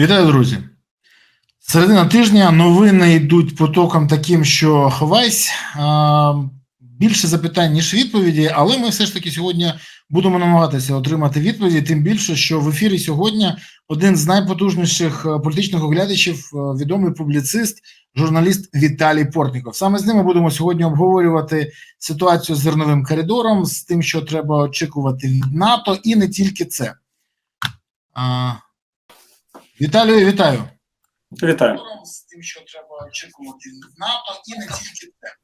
Вітаю, друзі. Середина тижня новини йдуть потоком таким, що ховайсь. Більше запитань, ніж відповіді, але ми все ж таки сьогодні будемо намагатися отримати відповіді. Тим більше, що в ефірі сьогодні один з найпотужніших е, політичних оглядачів, е, відомий публіцист, журналіст Віталій Портніков. Саме з ними будемо сьогодні обговорювати ситуацію з зерновим коридором, з тим, що треба очікувати від НАТО, і не тільки це. Віталію, вітаю. Вітаю. з тим, що треба очікувати від НАТО, і не тільки це.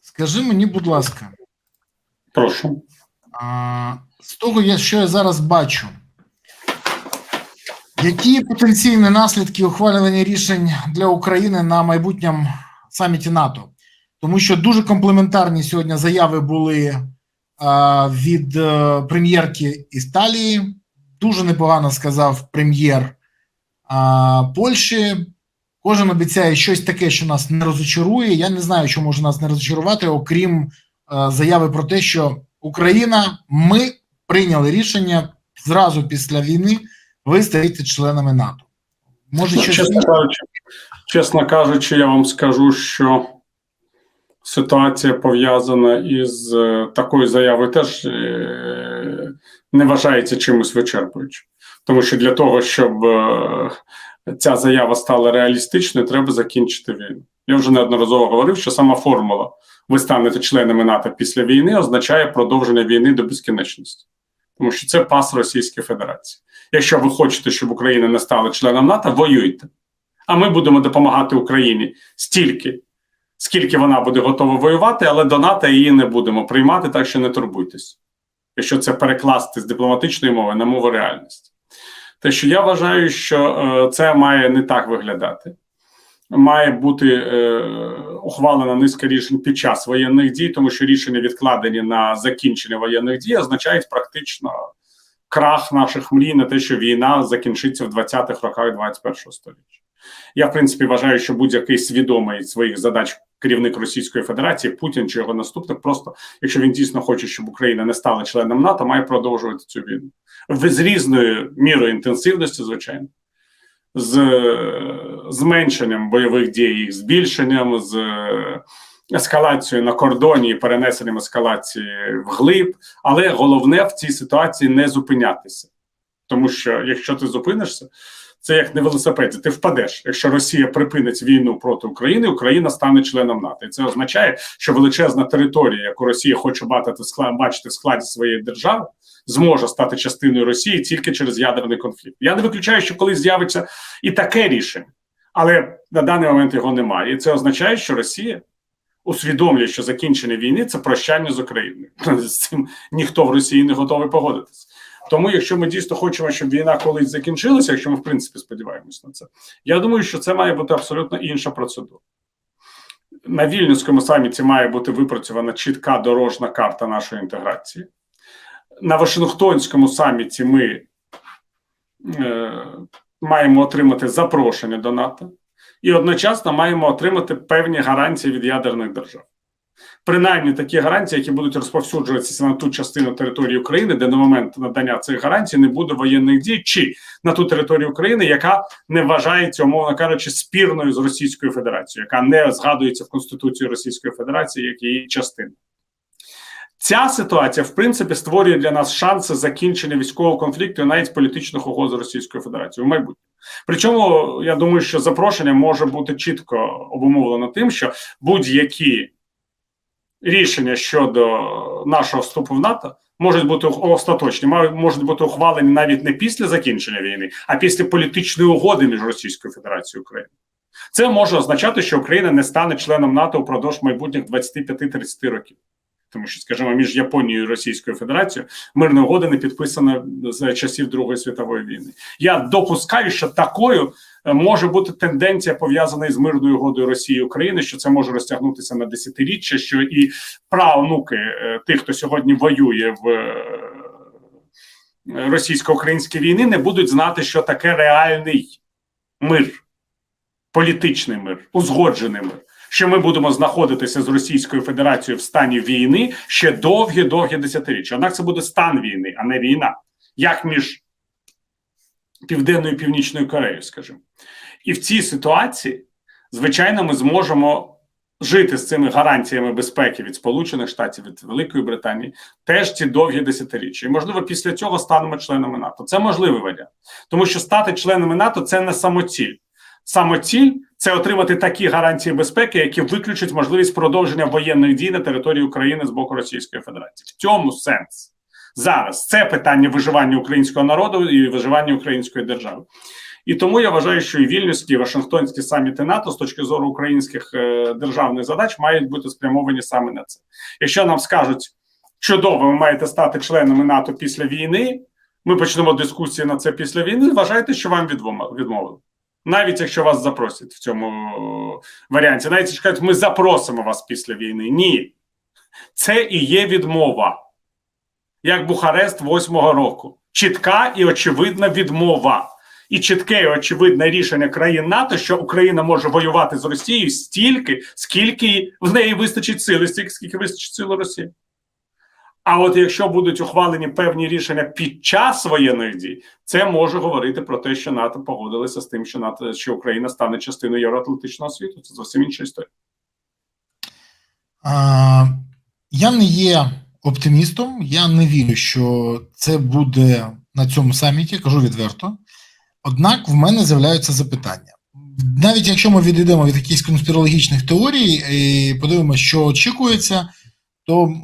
Скажи мені, будь ласка, Прошу. а, з того, що я зараз бачу, які потенційні наслідки ухвалювання рішень для України на майбутньому саміті НАТО? Тому що дуже комплементарні сьогодні заяви були а, від е, прем'єрки Італії. Дуже непогано сказав прем'єр а, Польщі. Кожен обіцяє щось таке, що нас не розочарує. Я не знаю, що може нас не розочарувати, окрім е, заяви про те, що Україна, ми прийняли рішення зразу після війни. Ви стаєте членами НАТО. Може, Ну, щось чесно кажучи, чесно кажучи, я вам скажу, що ситуація пов'язана із е, такою заявою теж е, не вважається чимось вичерпуючим. Тому що для того, щоб е, ця заява стала реалістичною, треба закінчити війну. Я вже неодноразово говорив, що сама формула ви станете членами НАТО після війни означає продовження війни до безкінечності, тому що це пас Російської Федерації. Якщо ви хочете, щоб Україна не стала членом НАТО, воюйте. А ми будемо допомагати Україні стільки, скільки вона буде готова воювати, але до НАТО її не будемо приймати, так що не турбуйтесь. Якщо це перекласти з дипломатичної мови на мову реальності. Те, що я вважаю, що е, це має не так виглядати. Має бути е, ухвалена низка рішень під час воєнних дій, тому що рішення відкладені на закінчення воєнних дій означають практично крах наших мрій на те, що війна закінчиться в 20-х роках 21-го століття. Я, в принципі, вважаю, що будь-який свідомий своїх задач керівник Російської Федерації, Путін чи його наступник, просто якщо він дійсно хоче, щоб Україна не стала членом НАТО, має продовжувати цю війну з різною мірою інтенсивності, звичайно, з зменшенням бойових дій, їх збільшенням, з е, ескалацією на кордоні і перенесенням ескалації вглиб. Але головне в цій ситуації не зупинятися. Тому що якщо ти зупинишся, це як на велосипеді, ти впадеш. Якщо Росія припинить війну проти України, Україна стане членом НАТО. І це означає, що величезна територія, яку Росія хоче бачити в складі своєї держави, зможе стати частиною Росії тільки через ядерний конфлікт. Я не виключаю, що колись з'явиться і таке рішення, але на даний момент його немає. І це означає, що Росія усвідомлює, що закінчення війни це прощання з Україною. З цим ніхто в Росії не готовий погодитися. Тому, якщо ми дійсно хочемо, щоб війна колись закінчилася, якщо ми в принципі сподіваємось на це, я думаю, що це має бути абсолютно інша процедура. На вільнюському саміті має бути випрацьована чітка дорожна карта нашої інтеграції. На Вашингтонському саміті ми е, маємо отримати запрошення до НАТО і одночасно маємо отримати певні гарантії від ядерних держав. Принаймні такі гарантії, які будуть розповсюджуватися на ту частину території України, де на момент надання цих гарантій не буде воєнних дій, чи на ту територію України, яка не вважається, умовно кажучи, спірною з Російською Федерацією, яка не згадується в Конституції Російської Федерації як її частина. Ця ситуація, в принципі, створює для нас шанси закінчення військового конфлікту і навіть політичних угод з Російською Федерацією в майбутньому. Причому я думаю, що запрошення може бути чітко обумовлено тим, що будь-які рішення щодо нашого вступу в НАТО можуть бути остаточні, можуть бути ухвалені навіть не після закінчення війни, а після політичної угоди між Російською Федерацією і Україною. Це може означати, що Україна не стане членом НАТО впродовж майбутніх 25-30 років. Тому що, скажімо, між Японією і Російською Федерацією мирна угода не підписана з часів Другої світової війни. Я допускаю, що такою е, може бути тенденція пов'язана із мирною угодою Росії і України, що це може розтягнутися на десятиріччя, що і правнуки е, тих, хто сьогодні воює в е, російсько-українській війни, не будуть знати, що таке реальний мир, політичний мир, узгоджений мир. Що ми будемо знаходитися з Російською Федерацією в стані війни ще довгі-довгі десятиріччя. Однак це буде стан війни, а не війна. Як між Південною і Північною Кореєю, скажімо. І в цій ситуації, звичайно, ми зможемо жити з цими гарантіями безпеки від Сполучених Штатів, від Великої Британії, теж ці довгі десятиріччя. І можливо, після цього станемо членами НАТО. Це можливий варіант, тому що стати членами НАТО це не самоціль. Самоціль це отримати такі гарантії безпеки, які виключать можливість продовження воєнних дій на території України з боку Російської Федерації. В цьому сенс зараз це питання виживання українського народу і виживання української держави. І тому я вважаю, що і вільнюські, і Вашингтонські саміти НАТО з точки зору українських е, державних задач мають бути спрямовані саме на це. Якщо нам скажуть, чудово, ви маєте стати членами НАТО після війни, ми почнемо дискусії на це після війни. Вважайте, що вам відмовили. Навіть якщо вас запросять в цьому варіанті, навіть якщо кажуть, ми запросимо вас після війни. Ні. Це і є відмова. Як Бухарест восьмого року. Чітка і очевидна відмова. І чітке і очевидне рішення країн НАТО, що Україна може воювати з Росією стільки, скільки в неї вистачить сили, стільки скільки вистачить сили Росії. А от якщо будуть ухвалені певні рішення під час воєнних дій, це може говорити про те, що НАТО погодилося з тим, що НАТО що Україна стане частиною євроатлантичного світу. Це зовсім інша історія. Я не є оптимістом, я не вірю, що це буде на цьому саміті, кажу відверто. Однак в мене з'являються запитання. Навіть якщо ми відійдемо від якихось конспірологічних теорій і подивимося, що очікується, то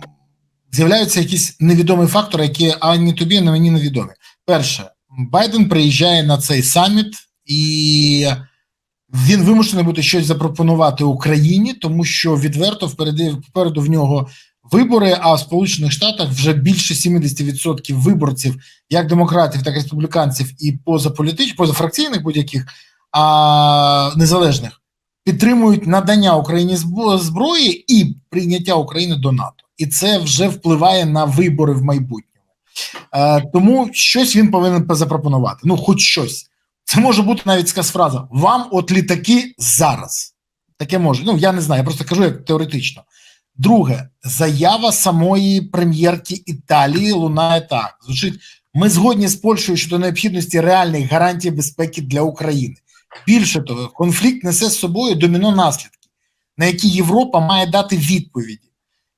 з'являються якісь невідомі фактори, які ані тобі, ані мені невідомі. Перше, Байден приїжджає на цей саміт, і він вимушений буде щось запропонувати Україні, тому що відверто впереди впереду в нього вибори. А в Сполучених Штатах вже більше 70% виборців, як демократів, так і республіканців, і позаполітичних, позафракційних будь-яких а, незалежних підтримують надання Україні зброї і прийняття України до НАТО, і це вже впливає на вибори в майбутньому. Е, тому щось він повинен запропонувати. Ну, хоч щось. Це може бути навіть сказ фраза: вам от літаки зараз. Таке може. Ну, я не знаю, я просто кажу як теоретично. Друге, заява самої прем'єрки Італії лунає так: звучить: ми згодні з Польщею щодо необхідності реальних гарантій безпеки для України. Більше того, конфлікт несе з собою доміно наслідки, на які Європа має дати відповіді.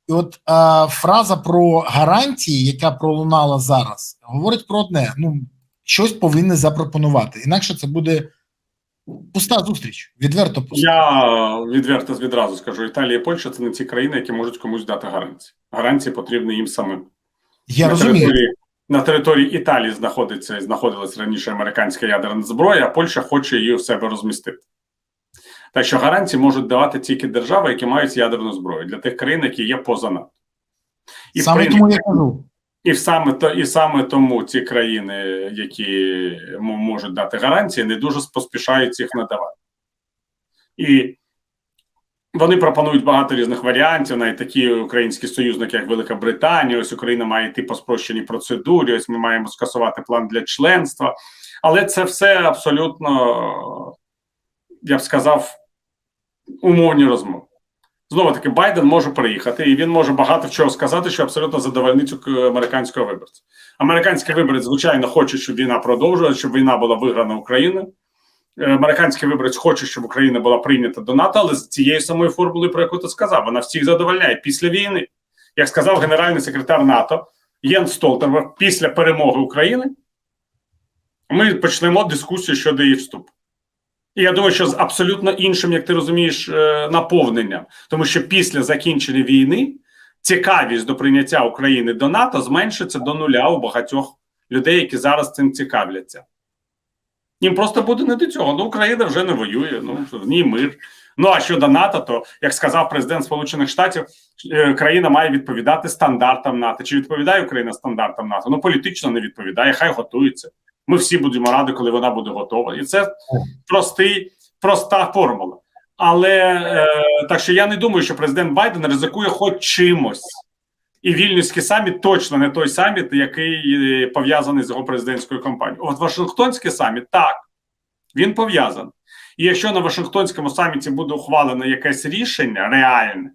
І от е, фраза про гарантії, яка пролунала зараз, говорить про одне: ну щось повинні запропонувати. Інакше це буде пуста зустріч, відверто пуста. Я відверто відразу скажу: Італія і Польща це не ті країни, які можуть комусь дати гарантії. Гарантії потрібні їм самим. Я на розумію. території, на території Італії знаходиться і знаходилась раніше американська ядерна зброя, а Польща хоче її у себе розмістити. Так що гарантії можуть давати тільки держави, які мають ядерну зброю для тих країн, які є поза НАТО. І Саме принципі, тому я кажу. і саме то і саме тому ці країни, які можуть дати гарантії, не дуже поспішають їх надавати. І вони пропонують багато різних варіантів, навіть такі українські союзники, як Велика Британія. Ось Україна має йти по спрощеній процедурі. Ось ми маємо скасувати план для членства. Але це все абсолютно, я б сказав, умовні розмови. Знову таки, Байден може приїхати, і він може багато чого сказати, що абсолютно задовольнить цю американського виборця. Американський виборець, звичайно, хоче, щоб війна продовжувалася, щоб війна була виграна Україною. Е, Американський виборець хоче, щоб Україна була прийнята до НАТО, але з цією самою формулою, про яку ти сказав, вона всіх задовольняє після війни. Як сказав генеральний секретар НАТО Єн Столтенберг, після перемоги України ми почнемо дискусію щодо її вступу. І я думаю, що з абсолютно іншим, як ти розумієш, е, наповненням, тому що після закінчення війни цікавість до прийняття України до НАТО зменшиться до нуля у багатьох людей, які зараз цим цікавляться. Їм просто буде не до цього. Ну, Україна вже не воює, ну в ній мир. Ну а щодо НАТО, то як сказав президент Сполучених Штатів, е, країна має відповідати стандартам НАТО. Чи відповідає Україна стандартам НАТО? Ну політично не відповідає, хай готується. Ми всі будемо раді, коли вона буде готова. І це простий, проста формула. Але е, так що я не думаю, що президент Байден ризикує хоч чимось. І вільнюський саміт точно не той саміт, який е, пов'язаний з його президентською кампанією. От Вашингтонський саміт так, він пов'язаний. І якщо на Вашингтонському саміті буде ухвалено якесь рішення реальне,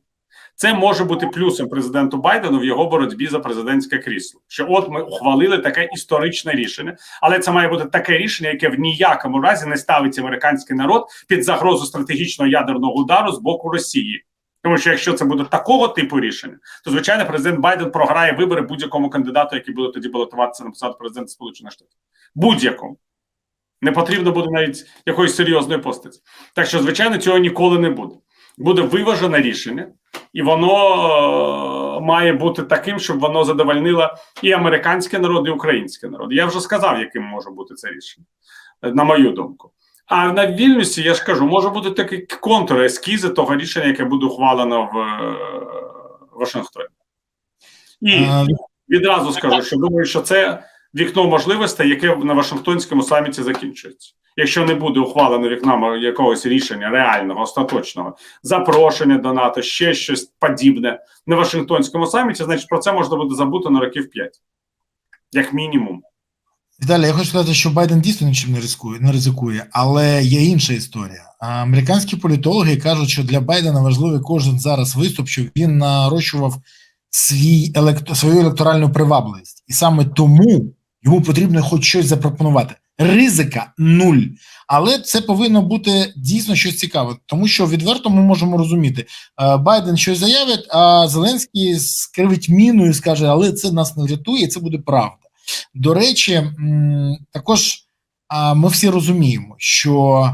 Це може бути плюсом президенту Байдену в його боротьбі за президентське крісло. Що от ми ухвалили таке історичне рішення, але це має бути таке рішення, яке в ніякому разі не ставить американський народ під загрозу стратегічного ядерного удару з боку Росії. Тому що якщо це буде такого типу рішення, то звичайно президент Байден програє вибори будь-якому кандидату, який буде тоді балотуватися на посаду президента Сполучених Штатів. Будь-якому. Не потрібно буде навіть якоїсь серйозної постаті. Так що, звичайно, цього ніколи не буде. Буде виважене рішення, і воно е, має бути таким, щоб воно задовольнило і американський народ, і український народ. Я вже сказав, яким може бути це рішення, е, на мою думку. А на вільності, я ж кажу, може бути такі контури, ескізи того рішення, яке буде ухвалено в е, Вашингтоні. І відразу скажу, що думаю, що це вікно можливостей, яке на Вашингтонському саміті закінчується. Якщо не буде ухвалено вікна якогось рішення реального, остаточного, запрошення до НАТО, ще щось подібне на Вашингтонському саміті, значить про це можна буде забути на років 5. як мінімум. Віталій, я хочу сказати, що Байден дійсно нічим не ризикує, не ризикує, але є інша історія. Американські політологи кажуть, що для Байдена важливий кожен зараз виступ, щоб він нарощував свій елект... свою електоральну привабливість, і саме тому йому потрібно хоч щось запропонувати. Ризика нуль, але це повинно бути дійсно щось цікаве, тому що відверто ми можемо розуміти, е, Байден щось заявить, а Зеленський скривить міну і скаже, але це нас не врятує, і це буде правда. До речі, також ми всі розуміємо, що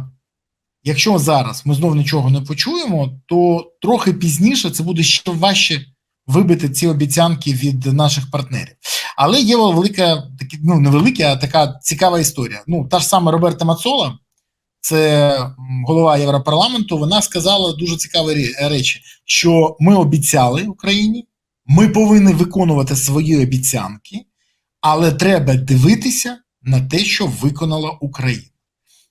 якщо зараз ми знову нічого не почуємо, то трохи пізніше це буде ще важче вибити ці обіцянки від наших партнерів. Але є велика, такі, ну не велика, а така цікава історія. Ну, та ж сама Роберта Мацола, це голова Європарламенту. Вона сказала дуже цікаві речі, що ми обіцяли Україні, ми повинні виконувати свої обіцянки але треба дивитися на те, що виконала Україна.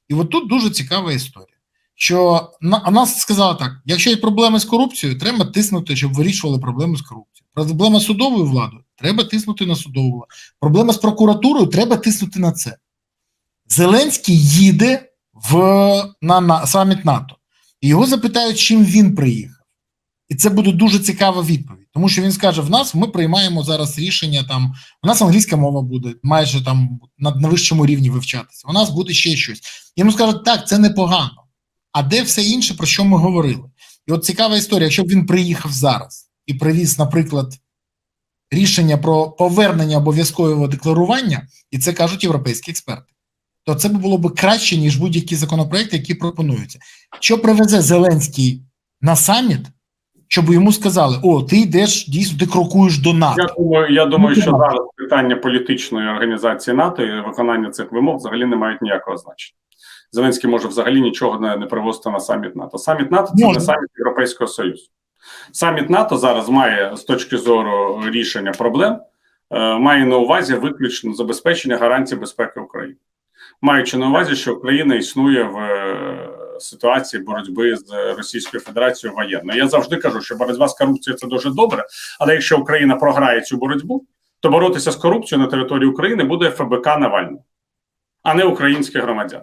І от тут дуже цікава історія. Що на, нас сказали так: якщо є проблеми з корупцією, треба тиснути, щоб вирішували проблеми з корупцією. Проблема з судовою владою, треба тиснути на судову. Проблема з прокуратурою, треба тиснути на це. Зеленський їде в, на, на саміт НАТО. І його запитають, чим він приїхав. І це буде дуже цікава відповідь, тому що він скаже: в нас ми приймаємо зараз рішення там. У нас англійська мова буде майже там на, на вищому рівні вивчатися. У нас буде ще щось. Йому скажуть, так, це непогано. А де все інше, про що ми говорили? І от цікава історія, якщо б він приїхав зараз і привіз, наприклад, рішення про повернення обов'язкового декларування, і це кажуть європейські експерти, то це було б краще, ніж будь-які законопроекти, які пропонуються. Що привезе Зеленський на саміт, щоб йому сказали: О, ти йдеш дійсно, ти крокуєш до НАТО. Я думаю, я думаю, Ну, що зараз питання політичної організації НАТО і виконання цих вимог взагалі не мають ніякого значення. Зеленський може взагалі нічого не, не привозити на саміт НАТО. Саміт НАТО це не саміт Європейського Союзу. Саміт НАТО зараз має з точки зору рішення проблем, е, має на увазі виключно забезпечення гарантій безпеки України, маючи на увазі, що Україна існує в е, ситуації боротьби з Російською Федерацією воєнно. Я завжди кажу, що боротьба з корупцією це дуже добре, але якщо Україна програє цю боротьбу, то боротися з корупцією на території України буде ФБК Навального, а не українські громадян.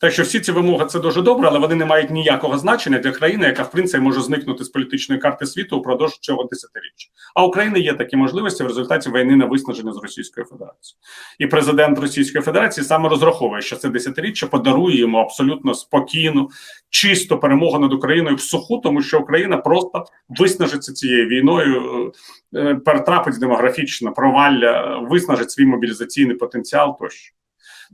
Так що всі ці вимоги це дуже добре, але вони не мають ніякого значення для країни, яка в принципі може зникнути з політичної карти світу упродовж цього десятиріччя. А України є такі можливості в результаті війни на виснаження з Російською Федерацією. І президент Російської Федерації саме розраховує, що це десятиріччя подарує йому абсолютно спокійну, чисту перемогу над Україною в суху, тому що Україна просто виснажиться цією війною, е, е, перетрапить демографічно провалля, виснажить свій мобілізаційний потенціал тощо.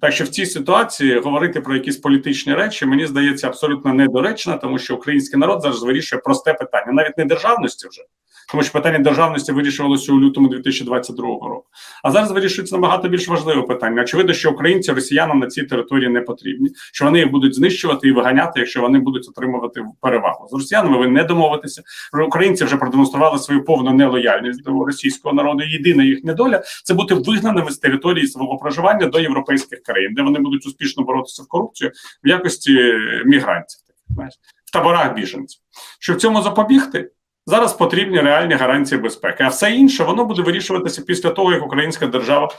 Так що в цій ситуації говорити про якісь політичні речі мені здається абсолютно недоречно, тому що український народ зараз вирішує просте питання, навіть не державності вже, тому що питання державності вирішувалося у лютому 2022 року. А зараз вирішується набагато більш важливе питання. Очевидно, що українці росіянам на цій території не потрібні, що вони їх будуть знищувати і виганяти, якщо вони будуть отримувати перевагу. З росіянами ви не домовитеся. Українці вже продемонстрували свою повну нелояльність до російського народу. Єдина їхня доля це бути вигнаними з території свого проживання до європейських країн, де вони будуть успішно боротися в корупцію в якості мігрантів, знаєш, в таборах біженців. Щоб цьому запобігти, зараз потрібні реальні гарантії безпеки. А все інше воно буде вирішуватися після того, як українська держава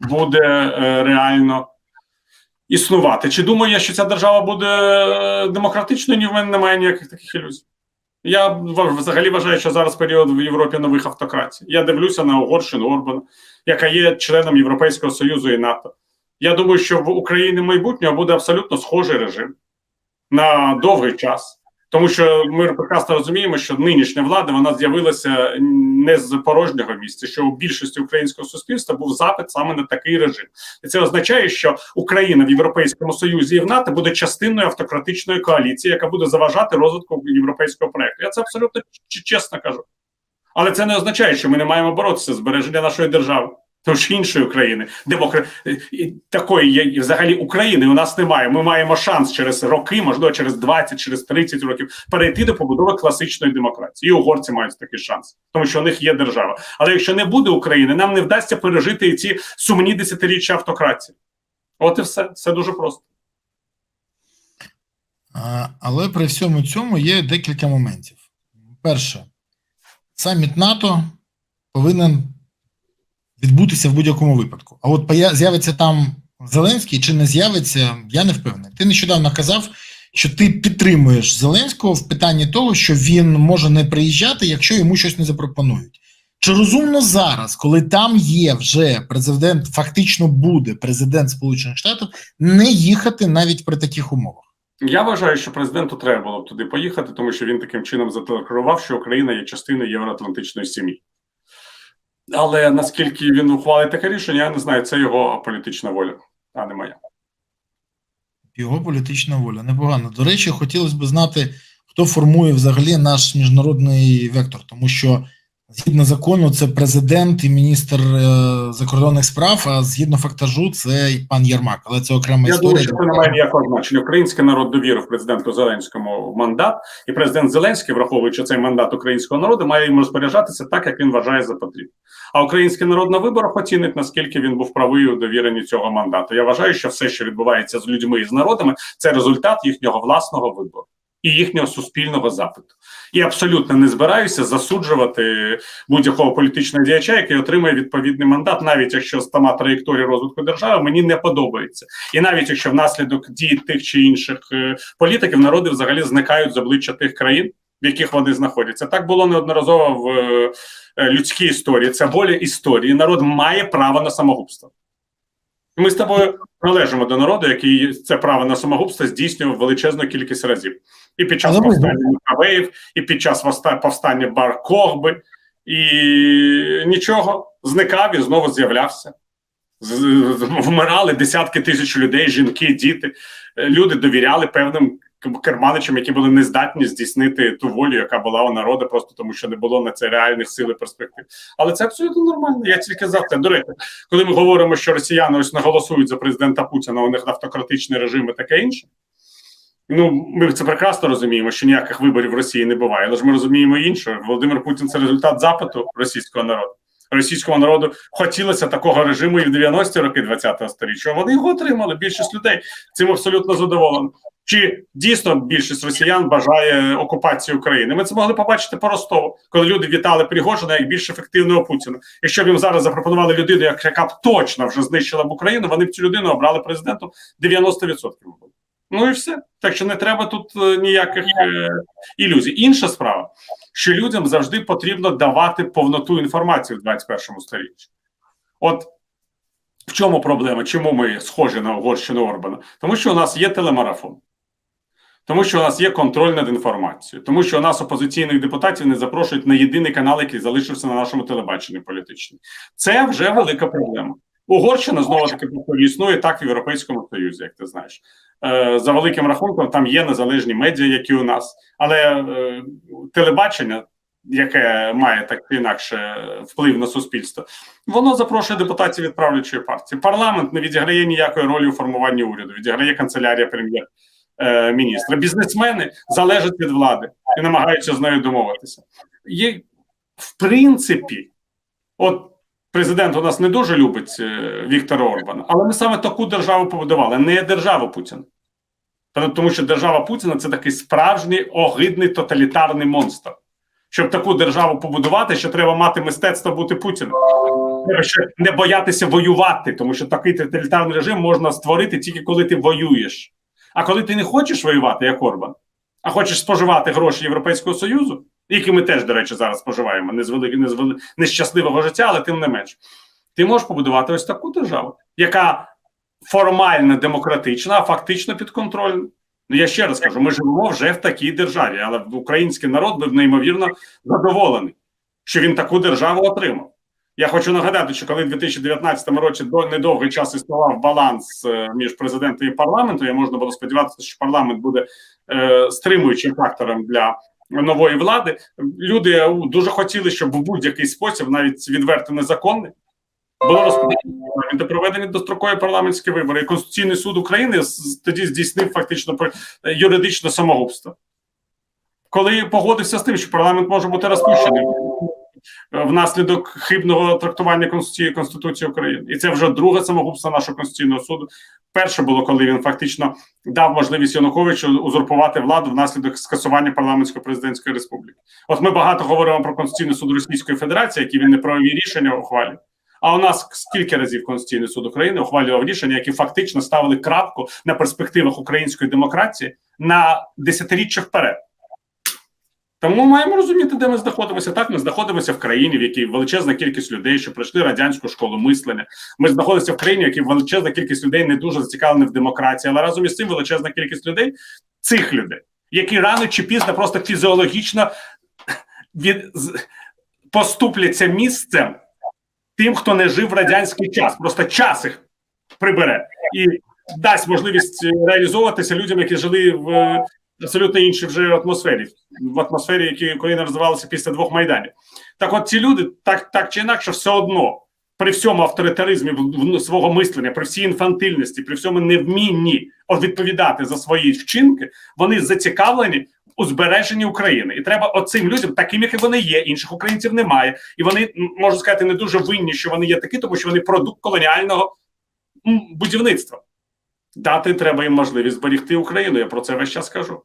буде е, реально. Існувати. Чи думаю я, що ця держава буде е, демократичною? Ні, в мене немає ніяких таких ілюзій. Я взагалі вважаю, що зараз період в Європі нових автократій. Я дивлюся на Угорщину Орбана, яка є членом Європейського Союзу і НАТО. Я думаю, що в Україні майбутнього буде абсолютно схожий режим на довгий час. Тому що ми прекрасно розуміємо, що нинішня влада вона з'явилася не з порожнього місця, що у більшості українського суспільства був запит саме на такий режим, і це означає, що Україна в Європейському Союзі і в НАТО буде частиною автократичної коаліції, яка буде заважати розвитку європейського проекту. Я це абсолютно чесно кажу. Але це не означає, що ми не маємо боротися збереження нашої держави. Що іншої України, демокра... такої є і взагалі України у нас немає. Ми маємо шанс через роки, можливо, через 20, через 30 років перейти до побудови класичної демократії. І угорці мають такий шанс, тому що у них є держава. Але якщо не буде України, нам не вдасться пережити ці сумні десятиріччя автократії. От і все. Все дуже просто. Але при всьому цьому є декілька моментів. Перше, саміт НАТО повинен відбутися в будь-якому випадку. А от з'явиться там Зеленський чи не з'явиться, я не впевнений. Ти нещодавно казав, що ти підтримуєш Зеленського в питанні того, що він може не приїжджати, якщо йому щось не запропонують. Чи розумно зараз, коли там є вже президент, фактично буде президент Сполучених Штатів, не їхати навіть при таких умовах? Я вважаю, що президенту треба було б туди поїхати, тому що він таким чином задекларував, що Україна є частиною євроатлантичної сім'ї. Але наскільки він ухвалить таке рішення, я не знаю. Це його політична воля, а не моя. Його політична воля. Непогано. До речі, хотілося б знати, хто формує взагалі наш міжнародний вектор, тому що згідно закону, це президент і міністр е, закордонних справ, а згідно фактажу, це і пан Єрмак. Але це окрема Я історія. думаю, що це не має ніякого значення. Український народ довірив президенту Зеленському мандат, і президент Зеленський, враховуючи цей мандат українського народу, має їм розпоряджатися так, як він вважає за потрібне. А український народ на виборах оцінить, наскільки він був правий у довіренні цього мандату. Я вважаю, що все, що відбувається з людьми і з народами, це результат їхнього власного вибору. І їхнього суспільного запиту, і абсолютно не збираюся засуджувати будь-якого політичного діяча, який отримує відповідний мандат, навіть якщо сама траєкторія розвитку держави мені не подобається. І навіть якщо внаслідок дій тих чи інших е, політиків народи взагалі зникають з обличчя тих країн, в яких вони знаходяться. Так було неодноразово в е, людській історії. Це воля історії. Народ має право на самогубство. Ми з тобою належимо до народу, який це право на самогубство здійснював величезну кількість разів. І під час повстання Мукавеїв, і під час повстання Бар Когби, і нічого зникав і знову з'являвся. Вмирали десятки тисяч людей, жінки, діти. Е, Люди довіряли певним керманичам, які були нездатні здійснити ту волю, яка була у народу, просто тому що не було на це реальних сил і перспектив. Але це абсолютно нормально. Я тільки за це. До речі, коли ми говоримо, що росіяни ось не голосують за президента Путіна, у них автократичний режим і таке інше. Ну, ми це прекрасно розуміємо, що ніяких виборів в Росії не буває. Але ж ми розуміємо інше. Володимир Путін це результат запиту російського народу. Російському народу хотілося такого режиму і в 90-ті роки 20-го сторіччя. Вони його отримали. Більшість людей цим абсолютно задоволена. Чи дійсно більшість росіян бажає окупації України? Ми це могли побачити по Ростову, коли люди вітали Пригожина як більш ефективного Путіна. Якщо б їм зараз запропонували людину, яка б точно вже знищила б Україну, вони б цю людину обрали президентом 90%. було. Ну і все. Так що не треба тут е, ніяких е, ілюзій. Інша справа, що людям завжди потрібно давати повноту інформації в 21 сторіччі. От в чому проблема? Чому ми схожі на Угорщину Орбана? Тому що у нас є телемарафон. Тому що у нас є контроль над інформацією, тому що у нас опозиційних депутатів не запрошують на єдиний канал, який залишився на нашому телебаченні політичному. Це вже велика проблема. Угорщина знову таки існує так в Європейському Союзі, як ти знаєш. Е, за великим рахунком, там є незалежні медіа, які у нас, але е, телебачення, яке має так чи інакше вплив на суспільство, воно запрошує депутатів від правлячої партії. Парламент не відіграє ніякої ролі у формуванні уряду, відіграє канцелярія прем'єр. е, Міністра бізнесмени залежать від влади і намагаються з нею домовитися. Є в принципі, от президент у нас не дуже любить е, Віктора Орбана, але ми саме таку державу побудували, не державу Путіна. Тому що держава Путіна це такий справжній огидний тоталітарний монстр. Щоб таку державу побудувати, ще треба мати мистецтво бути Путіним. Треба ще не боятися воювати, тому що такий тоталітарний режим можна створити тільки коли ти воюєш. А коли ти не хочеш воювати, як Орбан, а хочеш споживати гроші Європейського Союзу, які ми теж, до речі, зараз споживаємо, не з вели- не з вели- нещасливого життя, але тим не менш, ти можеш побудувати ось таку державу, яка формально демократична, а фактично підконтрольна. Ну я ще раз кажу: ми живемо вже в такій державі, але український народ був неймовірно задоволений, що він таку державу отримав. Я хочу нагадати, що коли в 2019 році до недовгий час існував баланс е, між президентом і парламентом, і можна було сподіватися, що парламент буде е, стримуючим фактором для нової влади. Люди е, дуже хотіли, щоб в будь-який спосіб, навіть відверто незаконний, було і проведені дострокові парламентські вибори. І Конституційний суд України тоді здійснив фактично при- юридичне самогубство. Коли погодився з тим, що парламент може бути розпущений е, внаслідок хибного трактування Конституції Конституції України, і це вже друге самогубство нашого конституційного суду. Перше було, коли він фактично дав можливість Януковичу узурпувати владу внаслідок скасування парламентсько-президентської республіки. От ми багато говоримо про Конституційний суд Російської Федерації, які він неправові рішення ухвалює. А у нас скільки разів Конституційний суд України ухвалював рішення, які фактично ставили крапку на перспективах української демократії на десятиріччя вперед. Тому маємо розуміти, де ми знаходимося. Так, ми знаходимося в країні, в якій величезна кількість людей, що пройшли радянську школу мислення. Ми знаходимося в країні, в якій величезна кількість людей не дуже зацікавлені в демократії, але разом із цим величезна кількість людей, цих людей, які рано чи пізно просто фізіологічно від поступляться місцем тим, хто не жив в радянський час. Просто час їх прибере і дасть можливість е, реалізовуватися людям, які жили в абсолютно іншій вже атмосфері, в атмосфері, які Україна розвивалася після двох майданів. Так, от ці люди, так, так чи інакше, все одно. При всьому авторитаризмі в- в- свого мислення, при всій інфантильності, при всьому невмінні відповідати за свої вчинки, вони зацікавлені у збереженні України. І треба оцим людям, таким, як і вони є, інших українців немає. І вони можу сказати, не дуже винні, що вони є такі, тому що вони продукт колоніального будівництва. Дати треба їм можливість зберегти Україну. Я про це весь час кажу.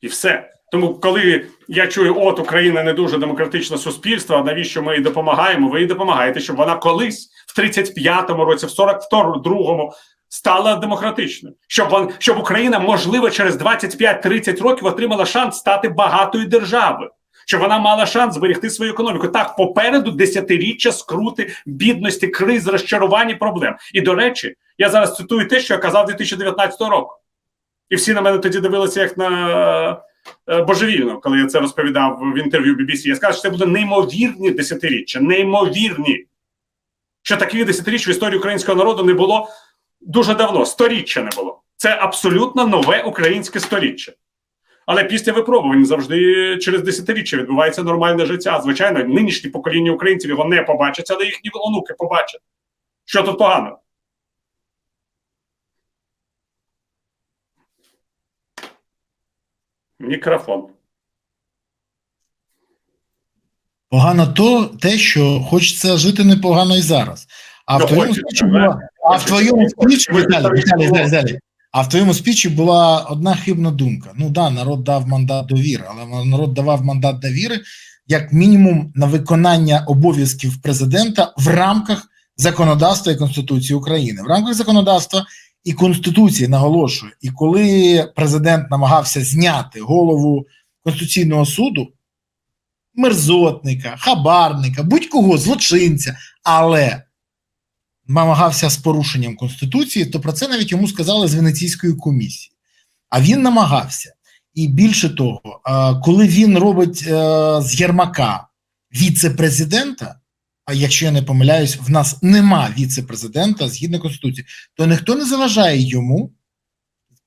І все. Тому, коли я чую, от Україна не дуже демократичне суспільство, а навіщо ми їй допомагаємо? Ви їй допомагаєте, щоб вона колись в 35-му році, в 42-му стала демократичною, щоб щоб Україна, можливо, через 25-30 років отримала шанс стати багатою державою. Щоб вона мала шанс зберегти свою економіку. Так, попереду десятиріччя скрути, бідності, криз, розчарувань і проблем. І до речі, я зараз цитую те, що я казав 2019 року. І всі на мене тоді дивилися як на е, божевільно, коли я це розповідав в інтерв'ю BBC. Я сказав, що це буде неймовірні десятиріччя, неймовірні. Що таких десятиріч в історії українського народу не було дуже давно, сторіччя не було. Це абсолютно нове українське сторіччя. Але після випробувань завжди через десятиріччя відбувається нормальне життя. Звичайно, нинішні покоління українців його не побачать, але їхні онуки побачать. Що тут погано? Мікрофон. Погано то те, що хочеться жити непогано і зараз. А в Ну, твоєму спічі була, а в твоєму спічі, а в твоєму спічі була одна хибна думка. Ну да, народ дав мандат довіри, але народ давав мандат довіри як мінімум на виконання обов'язків президента в рамках законодавства і Конституції України. В рамках законодавства і Конституції наголошую. І коли президент намагався зняти голову Конституційного суду, мерзотника, хабарника, будь-кого, злочинця, але намагався з порушенням Конституції, то про це навіть йому сказали з Венеційської комісії. А він намагався. І більше того, коли він робить е, з Єрмака віце-президента, якщо я не помиляюсь, в нас нема віце-президента згідно Конституції, то ніхто не заважає йому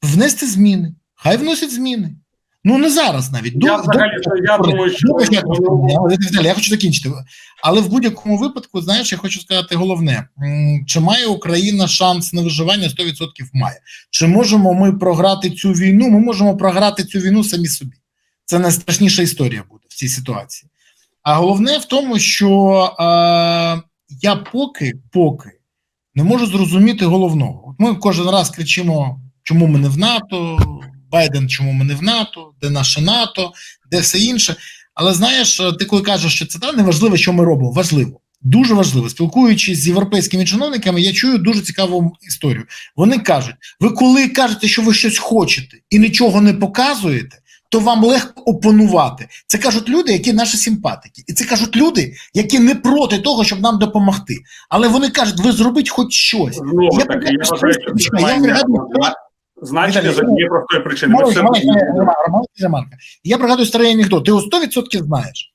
внести зміни. Хай вносять зміни. Ну не зараз навіть. Я До- взагалі до- я думаю, що я хочу закінчити. Але в будь-якому випадку, знаєш, я хочу сказати головне: чи має Україна шанс на виживання 100% має. Чи можемо ми програти цю війну? Ми можемо програти цю війну самі собі. Це найстрашніша історія буде в цій ситуації. А головне в тому, що е, я поки, поки не можу зрозуміти головного. Ми кожен раз кричимо, чому ми не в НАТО, Байден, чому ми не в НАТО, де наше НАТО, де все інше. Але знаєш, ти коли кажеш, що це та неважливо, що ми робимо, важливо. дуже важливо. Спілкуючись з європейськими чиновниками, я чую дуже цікаву історію. Вони кажуть: ви коли кажете, що ви щось хочете і нічого не показуєте, то вам легко опонувати. Це кажуть люди, які наші симпатики, і це кажуть люди, які не проти того, щоб нам допомогти. Але вони кажуть, ви зробіть хоч щось. Знову Я пригадую, вважаю, що що я пригадую, значення простої причини. Я старий анекдот. Ти його 100% знаєш.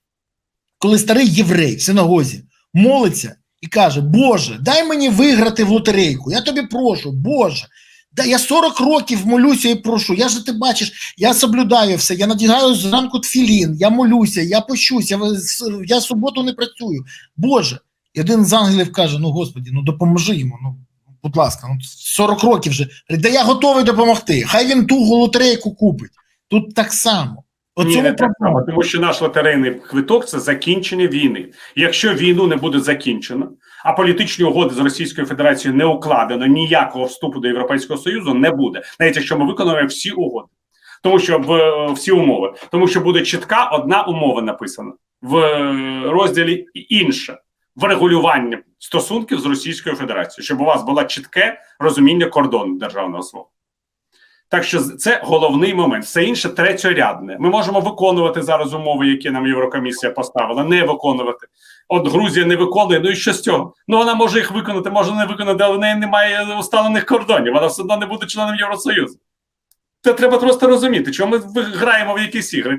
Коли старий єврей в синагозі молиться і каже: Боже, дай мені виграти в лотерейку. Я тобі прошу, Боже. Да, я 40 років молюся і прошу. Я ж ти бачиш, я соблюдаю все. Я надягаю зранку тфілін, я молюся, я пощусь, я, я суботу не працюю. Боже. І один з ангелів каже: Ну, Господі, ну допоможи йому. Ну, будь ласка, ну 40 років вже. Да я готовий допомогти. Хай він ту лотерейку купить. Тут так само. Ні, не так само, тому що наш лотерейний квиток це закінчення війни. Якщо війну не буде закінчено, а політичні угоди з Російською Федерацією не укладено, ніякого вступу до Європейського Союзу не буде, навіть якщо ми виконуємо всі угоди, тому що в е, всі умови, тому що буде чітка одна умова написана. В е, розділі інше врегулювання стосунків з Російською Федерацією, щоб у вас було чітке розуміння кордону державного свого. Так що це головний момент. Все інше третьорядне. Ми можемо виконувати зараз умови, які нам Єврокомісія поставила, не виконувати. От Грузія не виконує. Ну і що з цього? Ну вона може їх виконати, може не виконати, але в неї немає усталених кордонів. Вона все одно не буде членом Євросоюзу. Це треба просто розуміти, чому ми граємо в якісь ігри.